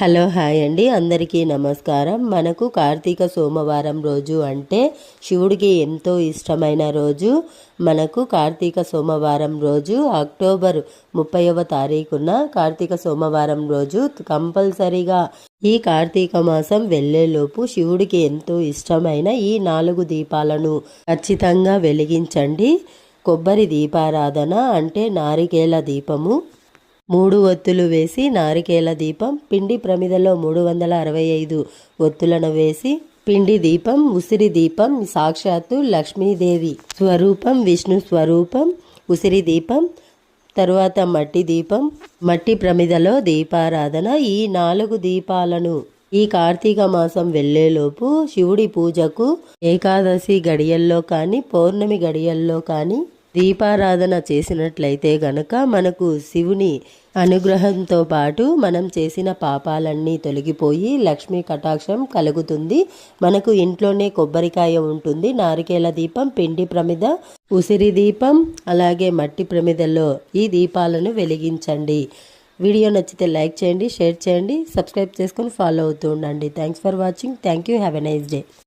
Hello hi అండి. అందరికీ నమస్కారం. మనకు కార్తీక సోమవారం రోజు అంటే శివుడికి ఎంతో ఇష్టమైన రోజు. మనకు కార్తీక సోమవారం రోజు అక్టోబర్ ముప్పైవ తారీఖున కార్తీక సోమవారం రోజు కంపల్సరీగా ఈ కార్తీక మాసం వెళ్ళేలోపు శివుడికి ఎంతో ఇష్టమైన ఈ నాలుగు దీపాలను ఖచ్చితంగా వెలిగించండి. కొబ్బరి దీపారాధన అంటే నారికేల దీపము. మూడు ఒత్తులు వేసి నారికేల దీపం పిండి ప్రమిదలో మూడు వందల అరవై ఐదు ఒత్తులను వేసి పిండి దీపం ఉసిరి దీపం సాక్షాత్తు లక్ష్మీదేవి స్వరూపం విష్ణు స్వరూపం ఉసిరి దీపం తరువాత మట్టి దీపం మట్టి ప్రమిదలో దీపారాధన ఈ నాలుగు దీపాలను ఈ కార్తీక మాసం వెళ్ళేలోపు శివుడి పూజకు ఏకాదశి గడియల్లో కానీ పౌర్ణమి గడియల్లో కానీ దీపారాధన చేసినట్లయితే గనక మనకు శివుని అనుగ్రహంతో పాటు మనం చేసిన పాపాలన్నీ తొలగిపోయి లక్ష్మీ కటాక్షం కలుగుతుంది. మనకు ఇంట్లోనే కొబ్బరికాయ ఉంటుంది. నారికేల దీపం పిండి ప్రమిద ఉసిరి దీపం అలాగే మట్టి ప్రమిదలో ఈ దీపాలను వెలిగించండి. వీడియో నచ్చితే లైక్ చేయండి షేర్ చేయండి సబ్స్క్రైబ్ చేసుకొని ఫాలో అవుతూ ఉండండి. Thanks for watching. Thank you. Have a nice day.